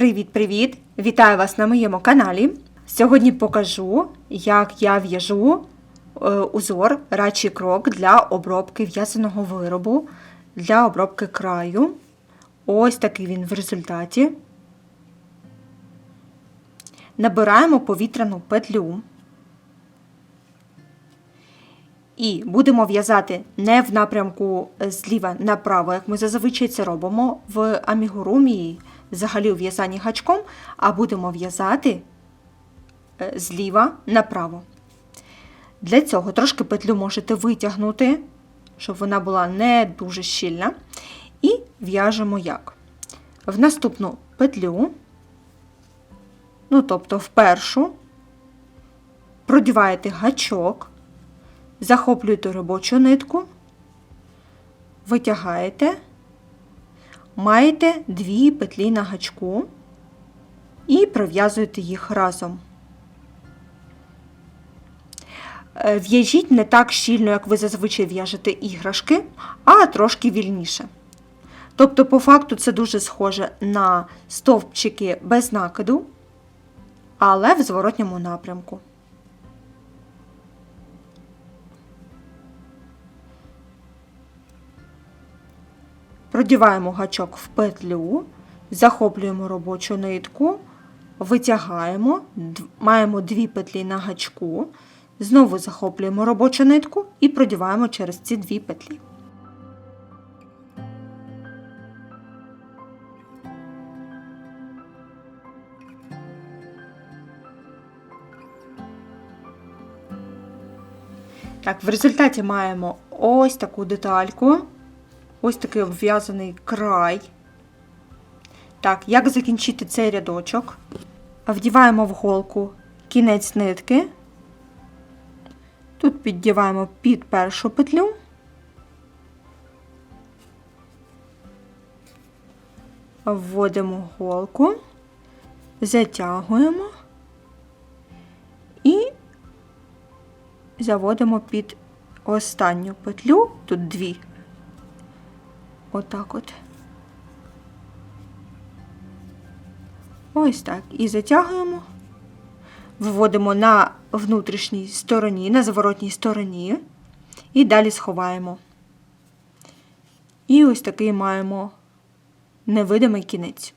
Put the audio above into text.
Привіт-привіт! Вітаю вас на моєму каналі. Сьогодні покажу, як я в'яжу е, узор рачий крок для обробки в'язаного виробу, для обробки краю. Ось такий він в результаті. Набираємо повітряну петлю. І будемо в'язати не в напрямку зліва направо, як ми зазвичай це робимо в амігурумі, взагалі у в'язанні гачком, а будемо в'язати е, зліва направо. Для цього трошки петлю можете витягнути, щоб вона була не дуже щільна. І в'яжемо як? В наступну петлю, ну тобто в першу, продіваєте гачок. Захоплюєте робочу нитку, витягаєте, маєте дві петлі на гачку і пров'язуєте їх разом. Е, В'яжіть не так щільно, як ви зазвичай в'яжете іграшки, а трошки вільніше. Тобто, по факту, це дуже схоже на стовпчики без накиду, але в зворотньому напрямку. Продіваємо гачок в петлю, захоплюємо робочу нитку, витягаємо, маємо дві петлі на гачку, знову захоплюємо робочу нитку і продіваємо через ці дві петлі. Так, в результаті маємо ось таку детальку. Ось такий обв'язаний край. Так, як закінчити цей рядочок? Вдіваємо в голку кінець нитки. Тут піддіваємо під першу петлю. Вводимо голку, затягуємо і заводимо під останню петлю, тут дві. Отак от. Ось так. І затягуємо, виводимо на внутрішній стороні, на заворотній стороні, і далі сховаємо. І ось такий маємо невидимий кінець.